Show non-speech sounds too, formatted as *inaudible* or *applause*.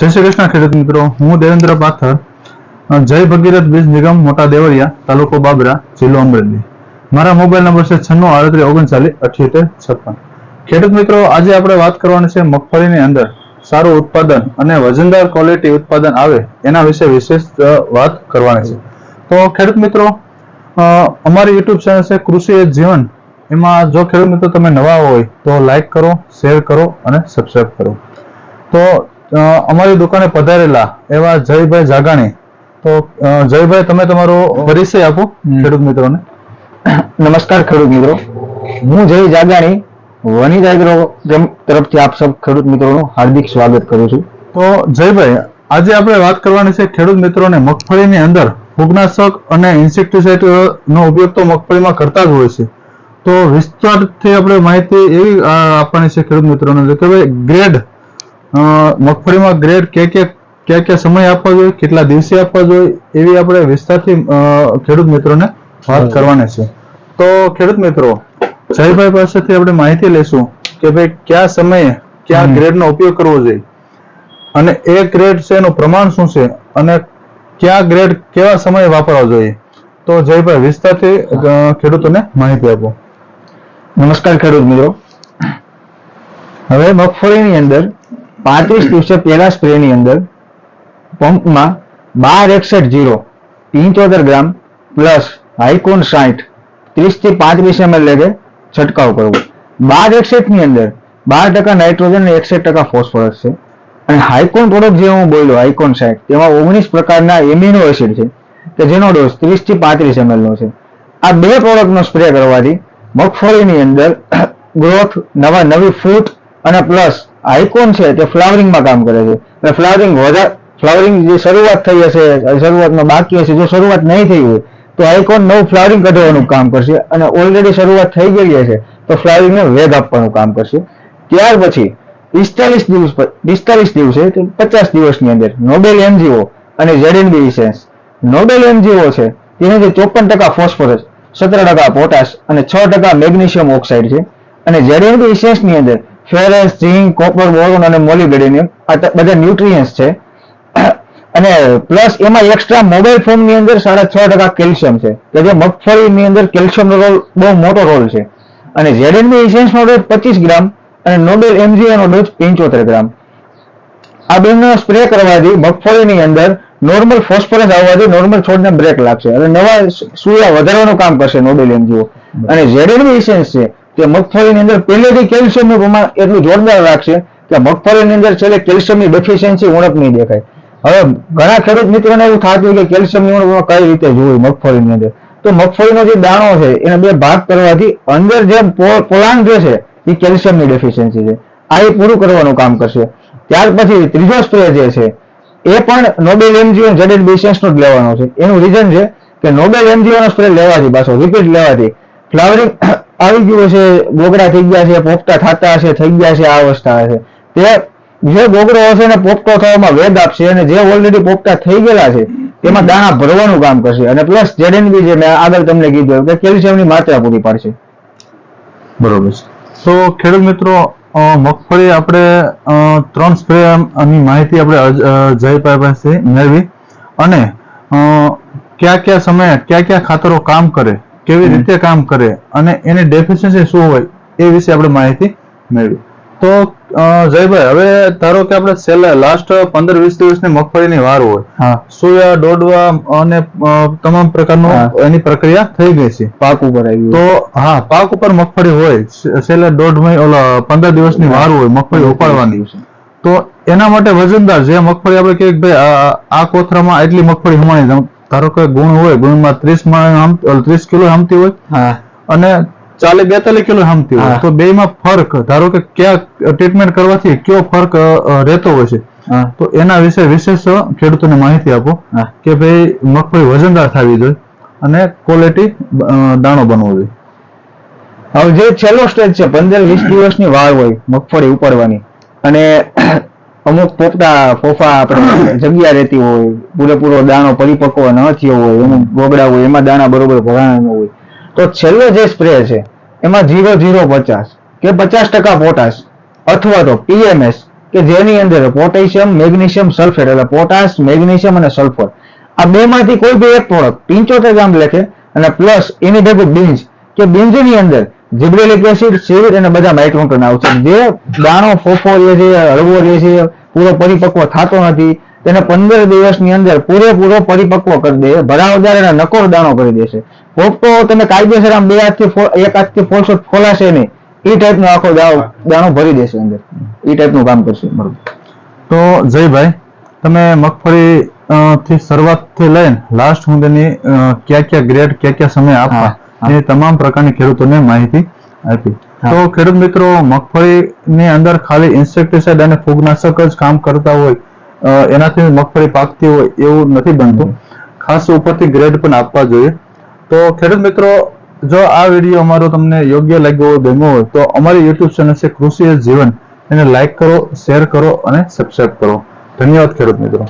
જય શ્રી કૃષ્ણ ખેડૂત મિત્રો. હું દેવેન્દ્ર પાથર જય ભગીરથ બીજ નિગમ, મોટા દેવળિયા તાલુકો બાબરા, જિલ્લો અમરેલી. મારા મોબાઈલ નંબર છે છન્નું આડત્રીસ ઓગણચાલીસ અઠ્યોતેર છપ્પન. ખેડૂત મિત્રો, આજે આપણે વાત કરવાની છે મગફળીની અંદર સારું ઉત્પાદન અને વજનદાર ક્વોલિટી ઉત્પાદન આવે એના વિશે વિશેષ વાત કરવાની છે. તો ખેડૂત મિત્રો અમારી યુટ્યુબ ચેનલ છે કૃષિ એ જીવન. એમાં જો ખેડૂત મિત્રો તમે નવા હોય તો લાઈક કરો, શેર કરો અને સબસ્ક્રાઈબ કરો. તો અમારી દુકાને પધારેલા એવા જયભાઈ જાગાણી તો જયભાઈ તમે તમારો પરિચય આપો ખેડૂત મિત્રોને. નમસ્કાર ખેડૂત મિત્રો. હું જય જાગાણી વની એગ્રો તરફથી આપ સૌ ખેડૂત મિત્રોનું હાર્દિક સ્વાગત કરું છું. તો જયભાઈ આજે આપણે વાત કરવાની છે ખેડૂત મિત્રોને મગફળીની અંદર ફૂગનાશક અને ઇન્સેક્ટિસાઇડ નો ઉપયોગ તો મગફળીમાં કરતા જ હોય છે. તો વિસ્તારથી આપણે માહિતી એવી આપવાની છે ખેડૂત મિત્રોને કે ભાઈ ગ્રેડ મગફળીમાં ગ્રેડ કે કે કયા કયા સમય આપવા જોઈએ કેટલા દિવસે આપવા જોઈએ એવી આપણે વિસ્તારથી ખેડૂત મિત્રોને વાત કરવાની છે. તો ખેડૂત મિત્રો જયભાઈ પાસેથી આપણે માહિતી લઈશું કે ભાઈ કયા સમયે કયા. ગ્રેડનો ઉપયોગ કરવો જોઈએ. અને એ ગ્રેડ છે એનું પ્રમાણ શું છે? અને કયા ગ્રેડ કેવા સમયે વાપરવા જોઈએ? તો જયભાઈ વિસ્તારથી ખેડૂતોને માહિતી આપો. નમસ્કાર ખેડૂત મિત્રો. હવે મગફળીની અંદર પાંત્રીસ *clears throat* દિવસે પહેલા સ્પ્રેની અંદર પંપમાં બાર એકસઠ જીરો પંચોતેર ગ્રામ પ્લસ હાઈકોન સાઠ ત્રીસથી પાંત્રીસ એમએલ લેગે છંટકાવ કરવો. બાર એકસઠની અંદર બાર ટકા નાઇટ્રોજન અને એકસઠ ટકા ફોસ્ફરસ છે. અને હાઈકોન પ્રોડક્ટ જે હું બોલ્યો હાઈકોન સાઠ તેમાં ઓગણીસ પ્રકારના એમિનો એસિડ છે કે જેનો ડોઝ ત્રીસથી પાંત્રીસ એમએલ નો છે. આ બે પ્રોડક્ટનો સ્પ્રે કરવાથી મગફળીની અંદર *clears throat* ગ્રોથ નવા નવી ફૂટ અને પ્લસ આઇકોન છે તે ફ્લાવરિંગમાં કામ કરે છે. એટલે ફ્લાવરિંગ વધારે ફ્લાવરિંગ જે શરૂઆત થઈ હશે શરૂઆતમાં બાકી હશે, જો શરૂઆત નહીં થઈ હોય, તો આઇકોન નવું ફ્લાવરિંગ કઢાવવાનું કામ કરશે અને ઓલરેડી શરૂઆત થઈ ગઈ હશે, તો ફ્લાવરિંગને વેગ આપવાનું કામ કરશે. ત્યાર પછી, પિસ્તાલીસ દિવસ પિસ્તાલીસ દિવસે પચાસ દિવસની અંદર નોબેલ એનજીઓ અને ઝેડએનબી ઇસેન્સ નોબેલ એનજીઓ છે, તેને જે ચોપન ટકા ફોસ્ફરસ સત્તર ટકા પોટાશ અને છ ટકા મેગ્નેશિયમ ઓક્સાઇડ છે. અને ઝેડએનબી ઇસેન્સની અંદર ફેરસ ઝિંક કોપર બોરોન અને મોલિબેડેનિયમ આ બધા ન્યુટ્રિયન્ટ્સ છે. અને પ્લસ એમાં એક્સ્ટ્રા મોબાઈલ ફોનની અંદર સાડા છ ટકા કેલ્શિયમ છે. કે જે મગફળીની અંદર કેલ્શિયમનો રોલ બહુ મોટો રોલ છે. અને ઝેડએનબી ઇસેન્સનો ડોઝ પચીસ ગ્રામ અને નોબેલ એમજીઓ નો ડોઝ પંચોતેર ગ્રામ. આ બંને સ્પ્રે કરવાથી મગફળીની અંદર નોર્મલ ફોસ્ફરસ આવવાથી નોર્મલ છોડને બ્રેક લાગશે. અને નવા સૂયા વધારવાનું કામ કરશે નોબેલ એમજીઓ. અને ઝેડએનબી ઇસેન્સ છે. તે મગફળીની અંદર પહેલેથી કેલ્શિયમનું પ્રમાણ એટલું જોરદાર રાખશે કે મગફળીની અંદર છેલ્લે કેલ્શિયમની ડેફિશિયન્સી ઉણપ નહીં દેખાય. હવે ઘણા ખેડૂત મિત્રોને એવું થતું કે કેલ્શિયમની ઉણપ કઈ રીતે જોવી મગફળીની અંદર. તો મગફળીનો જે દાણો છે, એને બે ભાગ કરવાથી અંદર જે પો- પોલાણ જે છે, એ કેલ્શિયમની ડેફિશિયન્સી છે. આ એ પૂરું કરવાનું કામ કરશે. ત્યાર પછી ત્રીજો સ્પ્રે જે છે, એ પણ નોબેલ એમજીઓ જડેલ બેસેન્સ નો જ લેવાનો છે. એનું રીઝન છે કે નોબેલ એમજીઓનો સ્પ્રે લેવાથી, પાછો રિપીટ લેવાથી ફ્લાવરિંગ આવી ગયું છે ગોગડા થઈ ગયા છે, પોપટા થતા હશે, થઈ ગયા છે, આ અવસ્થા હશે. તે જે ગોગડો હશે ને પોપટો થવામાં વેદ આપશે અને જે ઓલરેડી પોપટા થઈ ગયેલા છે, તેમાં દાણા ભરવાનું કામ કરશે. અને પ્લસ જેડેનબી જે મેં આગળ તમને કીધું કે કેલ્શિયમની માત્રા પૂરી પાડશે. બરોબર તો ખેડૂત મિત્રો મગફળી આપણે ત્રણ સ્પ્રે ની માહિતી આપણે જયભાઈ પાસેથી મેળવી. અને કયા કયા સમયે કયા કયા ખાતરો કામ કરે કેવી રીતે કામ કરે અને એની ડેફિશિયન્સી શું હોય એ વિશે આપણે માહિતી મેળવી. તો જયભાઈ હવે ધારો કે આપણે છેલ્લા લાસ્ટ પંદર વીસ દિવસની મગફળીની વાર હોય. સોયા દોડવા અને તમામ પ્રકારનું. એની પ્રક્રિયા થઈ ગઈ છે. પાક ઉપર આવી તો હા પાક ઉપર મગફળી હોય છેલ્લા દોઢ મહિ ઓલા પંદર દિવસની વાર હોય મગફળી ઉપાડવાની. તો એના માટે વજનદાર જે મગફળી આપણે કહીએ કે ભાઈ આ- કોથરામાં આટલી મગફળી હમાણી છે. ધારો કે ગુણ હોય ગુણમાં ત્રીસ ત્રીસ કિલો હમતી હોય હા. અને ચાલે બેતાલીસ કિલો હમતી હોય તો બે માં ફરક ધારો કે ક્યાં ટ્રીટમેન્ટ કરવાથી કયો ફરક રહેતો હોય છે? તો એના વિશે વિશેષ ખેડૂતોને માહિતી આપો કે ભાઈ મગફળી વજનદાર થવી જોઈએ અને ક્વોલિટી દાણો બનવો જોઈએ. હવે જે છેલ્લો સ્ટેજ છે પંદર વીસ દિવસની વાળ હોય મગફળી ઉપાડવાની અને અમુક પોપટા, ફોફા આપણે જગ્યા રહેતી હોય, પૂરેપૂરો દાણો પરિપક્વ ન થયો હોય, અમુક ગોબડા હોય, એમાં દાણા બરોબર ભરાણા હોય. તો છેલ્લો જે સ્પ્રે છે, એમાં જીરો જીરો પચાસ કે પચાસ ટકા પોટાશ અથવા તો પીએમએસ કે જેની અંદર પોટેશિયમ, મેગ્નેશિયમ, સલ્ફેટ, એટલે પોટાશ, મેગ્નેશિયમ અને સલ્ફર. આ બે માંથી કોઈ બી એક પ્રોડક્ટ પિંચોતેર ગ્રામ લેખે અને પ્લસ એની ભેગું બીન્સ કે બીન્સની અંદર જીબ્રેલિક એસિડ સીવિડ અને બધા માઇક્રોન્ટન આવશે જે દાણો ફોફો લે છે હળવો લે છે પૂરો પરિપક્વ થતો નથી તેને પંદર દિવસની અંદર પૂરેપૂરો પરિપક્વ કરી દે ભરાવદાર અને નકોર દાણો કરી દેશે. પોપટો તમે કાયદેસર આમ બે હાથથી એક હાથથી ફોલશો ફોલાશે નહીં. એ ટાઈપનો આખો દાણો દાણો ભરી દેશે અંદર. એ ટાઈપનું કામ કરશે. બરોબર. તો જયભાઈ તમે મગફળી થી શરૂઆતથી લઈને લાસ્ટ હું તેની કયા કયા ગ્રેડ કયા કયા સમય આપવા? હા. તમામ પ્રકારની ખેડૂતોને માહિતી આપી. તો ખેડૂત મિત્રો મગફળીની અંદર ખાલી ઇન્સેક્ટિસાઇડ અને ફૂગનાશક જ કામ કરતા હોય એનાથી મગફળી પાકતી હોય એવું નથી બનતું. ખાસ ઉપરથી ગ્રેડ પણ આપવા જોઈએ. તો ખેડૂત મિત્રો જો આ વીડિયો અમારો તમને યોગ્ય લાગ્યો હોય ગમ્યો હોય તો અમારી યુટ્યુબ ચેનલ છે કૃષિ જીવન. એને લાઈક કરો શેર કરો અને સબસ્ક્રાઈબ કરો. ધન્યવાદ ખેડૂત મિત્રો.